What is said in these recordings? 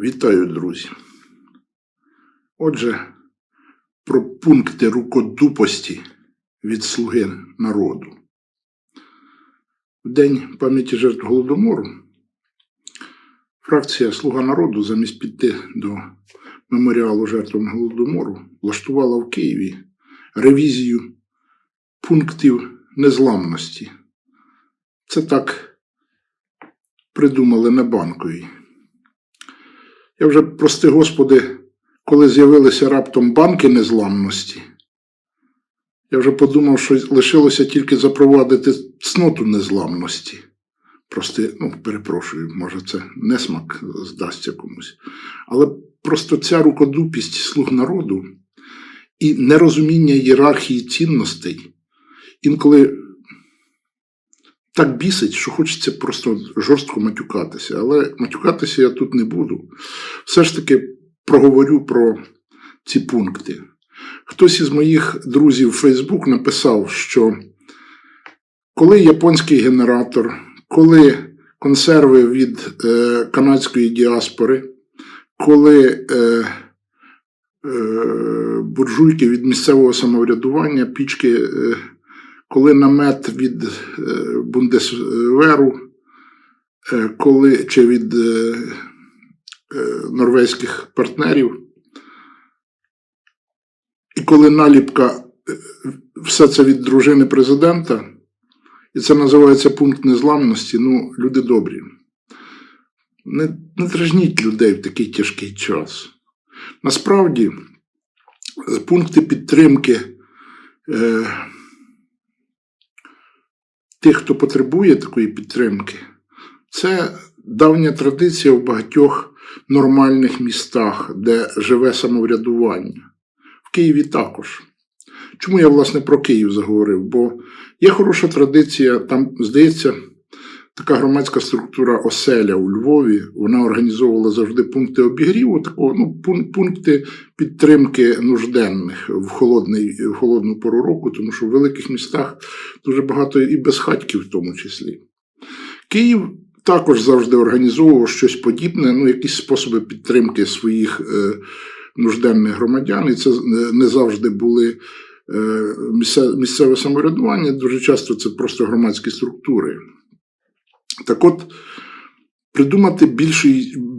Вітаю, друзі. Отже, про пункти рукодупості від Слуги народу. В День пам'яті жертв Голодомору фракція Слуга народу замість піти до меморіалу жертвам Голодомору влаштувала в Києві ревізію пунктів незламності. Це так придумали на банковій. Я вже, прости Господи, коли з'явилися раптом банки незламності, я вже подумав, що лишилося тільки запровадити цноту незламності. Прости, ну, перепрошую, може, це несмак здасться комусь. Але просто ця рукодупість слуг народу і нерозуміння ієрархії цінностей інколи так бісить, що хочеться просто жорстко матюкатися. Але матюкатися я тут не буду. Все ж таки проговорю про ці пункти. Хтось із моїх друзів в Фейсбук написав, що коли японський генератор, коли консерви від е, канадської діаспори, коли е, е, буржуйки від місцевого самоврядування, пічки. Е, коли намет від е, Бундесверу, е, коли чи від е, норвезьких партнерів, і коли наліпка все це від дружини президента, і це називається пункт незламності, ну, люди добрі. Не, не дражніть людей в такий тяжкий час. Насправді, пункти підтримки. Тих, хто потребує такої підтримки, це давня традиція в багатьох нормальних містах, де живе самоврядування. В Києві також. Чому я, власне, про Київ заговорив? Бо є хороша традиція, там, здається, така громадська структура оселя у Львові. Вона організовувала завжди пункти обігріву, такого, ну, пункти підтримки нужденних в холодний, в холодну пору року, тому що в великих містах дуже багато і безхатьків в тому числі. Київ також завжди організовував щось подібне, ну, якісь способи підтримки своїх е, нужденних громадян, і це не завжди були. Е, місцеве самоврядування дуже часто це просто громадські структури. Так от, придумати більшу,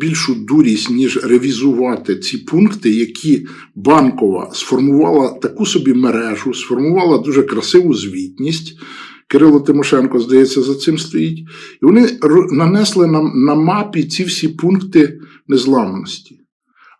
більшу дурість, ніж ревізувати ці пункти, які банкова сформувала таку собі мережу, сформувала дуже красиву звітність. Кирило Тимошенко, здається, за цим стоїть. І вони нанесли нам на мапі ці всі пункти незламності.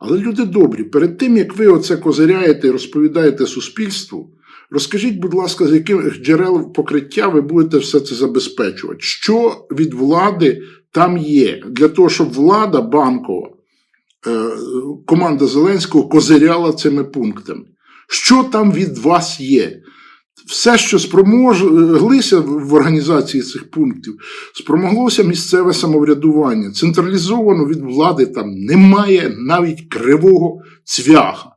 Але люди добрі, перед тим, як ви оце козиряєте і розповідаєте суспільству, Розкажіть, будь ласка, з яких джерел покриття ви будете все це забезпечувати? Що від влади там є? Для того, щоб влада банкова, е, команда Зеленського козиряла цими пунктами. Що там від вас є? Все, що спромоглися в організації цих пунктів, спромоглося місцеве самоврядування. Централізовано від влади там немає навіть кривого цвяха.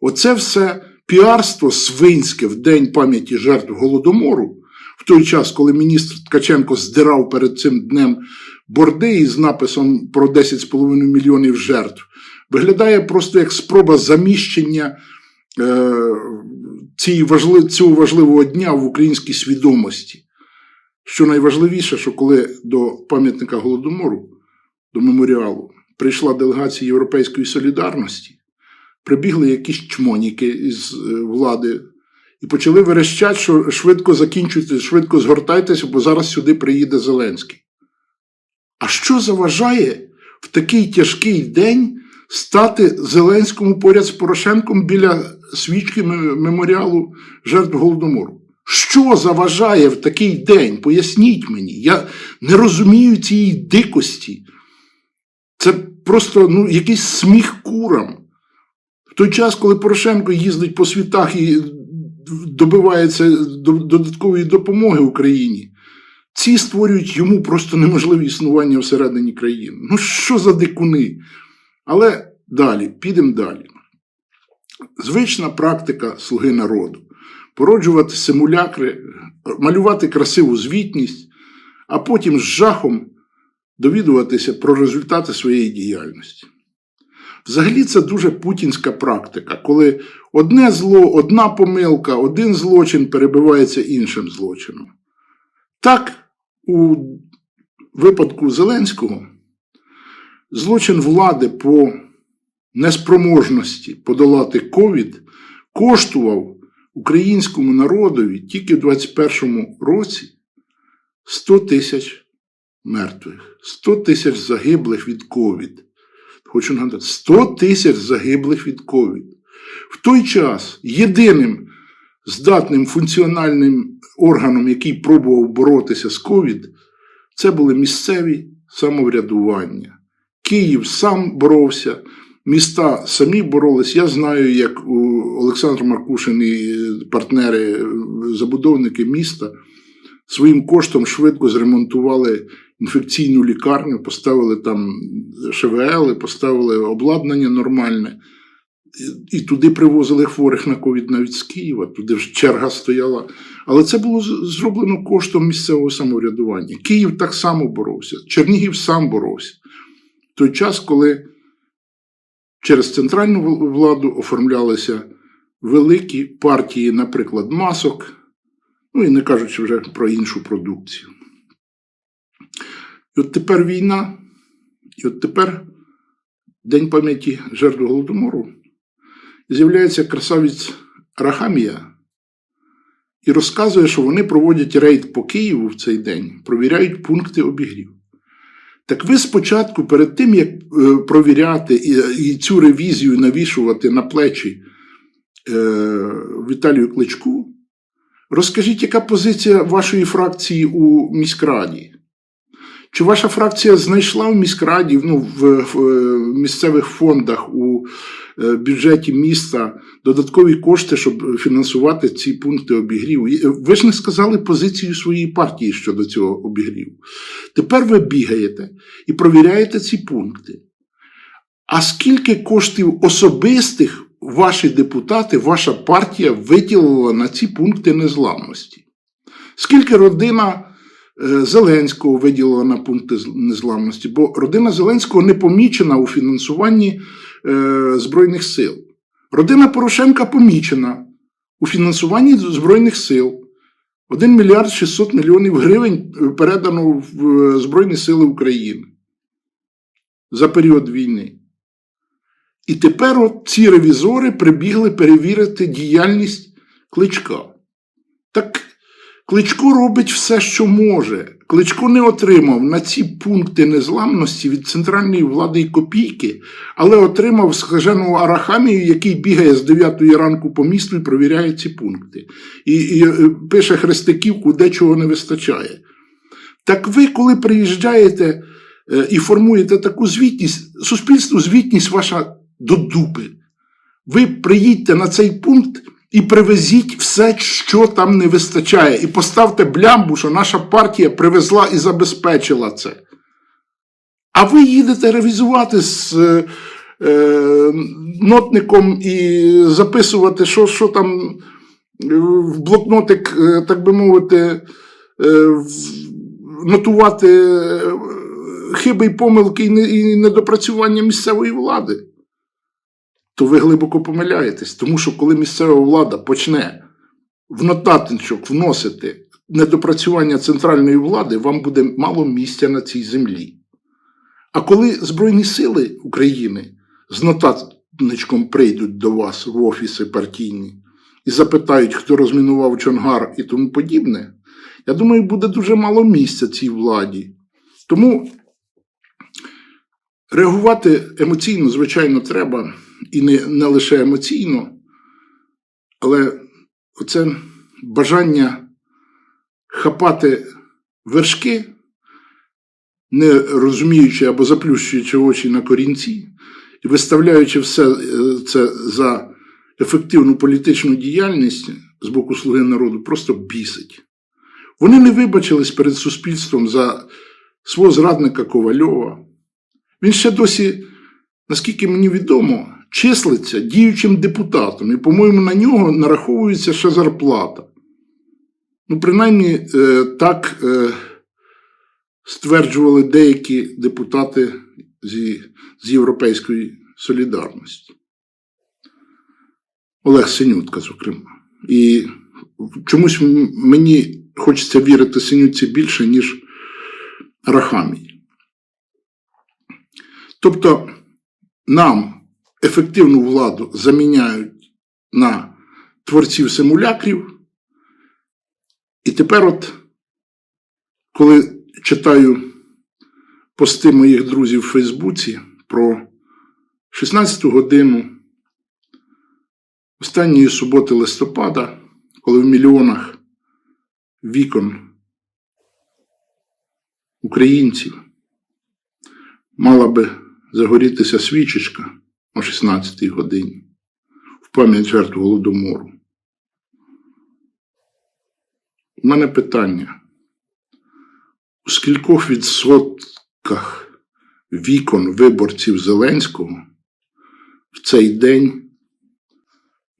Оце все піарство свинське в День пам'яті жертв Голодомору, в той час, коли міністр Ткаченко здирав перед цим днем борди із написом про 10,5 мільйонів жертв, виглядає просто як спроба заміщення е, цього важливого дня в українській свідомості. Що найважливіше, що коли до пам'ятника Голодомору, до меморіалу, прийшла делегація Європейської солідарності, прибігли якісь чмоніки з е, влади і почали верещати, що швидко закінчуйте, швидко згортайтеся, бо зараз сюди приїде Зеленський. А що заважає в такий тяжкий день стати Зеленському поряд з Порошенком біля свічки меморіалу жертв Голодомору? Що заважає в такий день? Поясніть мені. Я не розумію цієї дикості. Це просто ну, якийсь сміх курам. В той час, коли Порошенко їздить по світах і добивається додаткової допомоги Україні, ці створюють йому просто неможливе існування всередині країни. Ну, що за дикуни? Але далі, підемо далі. Звична практика слуги народу породжувати симулякри, малювати красиву звітність, а потім з жахом довідуватися про результати своєї діяльності. Взагалі це дуже путінська практика, коли одне зло, одна помилка, один злочин перебивається іншим злочином. Так, у випадку Зеленського злочин влади по неспроможності подолати ковід коштував українському народові тільки в 2021 році 100 тисяч мертвих, 100 тисяч загиблих від ковід. Хочу нагадати, 100 тисяч загиблих від ковід. В той час єдиним здатним функціональним органом, який пробував боротися з ковід, це були місцеві самоврядування. Київ сам боровся, міста самі боролись. Я знаю, як у Олександр Маркушин і партнери, забудовники міста своїм коштом швидко зремонтували інфекційну лікарню, поставили там ШВЛ, поставили обладнання нормальне. І туди привозили хворих на ковід навіть з Києва, туди ж черга стояла. Але це було зроблено коштом місцевого самоврядування. Київ так само боровся, Чернігів сам боровся. В той час, коли через центральну владу оформлялися великі партії, наприклад, масок, ну і не кажучи вже про іншу продукцію. І от тепер війна, і от тепер День пам'яті жертв Голодомору. З'являється красавець Рахамія і розказує, що вони проводять рейд по Києву в цей день, провіряють пункти обігрів. Так ви спочатку, перед тим, як е, провіряти і, цю ревізію навішувати на плечі е, Віталію Кличку, розкажіть, яка позиція вашої фракції у міськраді? Чи ваша фракція знайшла в міськраді, ну, в, в е, місцевих фондах у е, бюджеті міста додаткові кошти, щоб фінансувати ці пункти обігріву? Ви ж не сказали позицію своєї партії щодо цього обігріву. Тепер ви бігаєте і провіряєте ці пункти. А скільки коштів особистих ваші депутати, ваша партія виділила на ці пункти незламності? Скільки родина е, Зеленського виділила на пункти незламності? Бо родина Зеленського не помічена у фінансуванні е, Збройних сил. Родина Порошенка помічена у фінансуванні Збройних сил. 1 мільярд 600 мільйонів гривень е, передано в Збройні Сили України за період війни. І тепер от ці ревізори прибігли перевірити діяльність кличка. Так Кличко робить все, що може. Кличко не отримав на ці пункти незламності від центральної влади й копійки, але отримав скажену Арахамію, який бігає з 9 ранку по місту і провіряє ці пункти. І, і е, пише хрестиківку, де чого не вистачає. Так ви, коли приїжджаєте е, і формуєте таку звітність, суспільству звітність ваша до дупи. Ви приїдьте на цей пункт і привезіть все, що там не вистачає, і поставте блямбу, що наша партія привезла і забезпечила це. А ви їдете ревізувати з е, е, нотником і записувати, що, що там е, в блокнотик, е, так би мовити, е, нотувати хиби й помилки і недопрацювання місцевої влади то ви глибоко помиляєтесь. Тому що коли місцева влада почне в нотатничок вносити недопрацювання центральної влади, вам буде мало місця на цій землі. А коли Збройні сили України з нотатничком прийдуть до вас в офіси партійні і запитають, хто розмінував Чонгар і тому подібне, я думаю, буде дуже мало місця цій владі. Тому реагувати емоційно, звичайно, треба, і не, не лише емоційно, але оце бажання хапати вершки, не розуміючи або заплющуючи очі на корінці, і виставляючи все е, це за ефективну політичну діяльність з боку Слуги народу, просто бісить. Вони не вибачились перед суспільством за свого зрадника Ковальова. Він ще досі, наскільки мені відомо, числиться діючим депутатом, і, по-моєму, на нього нараховується ще зарплата. Ну, принаймні, е, так е, стверджували деякі депутати зі, з Європейської солідарності. Олег Синютка, зокрема. І чомусь мені хочеться вірити Синютці більше, ніж Рахамії. Тобто нам ефективну владу заміняють на творців симулякрів. І тепер, от, коли читаю пости моїх друзів в Фейсбуці про 16 годину останньої суботи листопада, коли в мільйонах вікон українців мала би загорітися свічечка о 16-й годині в пам'ять жертв голодомору. У мене питання. У скількох відсотках вікон виборців Зеленського в цей день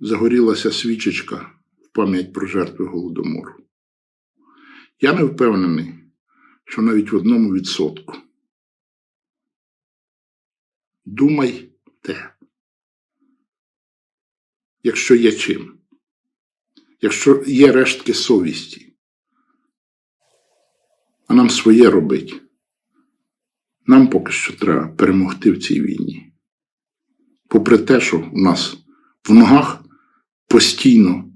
загорілася свічечка в пам'ять про жертви голодомору? Я не впевнений, що навіть в одному відсотку. Думайте, якщо є чим, якщо є рештки совісті, а нам своє робить. Нам поки що треба перемогти в цій війні. Попри те, що у нас в ногах постійно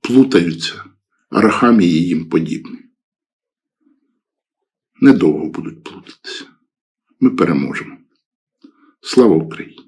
плутаються арахамії і їм подібні. Недовго будуть плутатися. Ми переможемо. Слава Україні!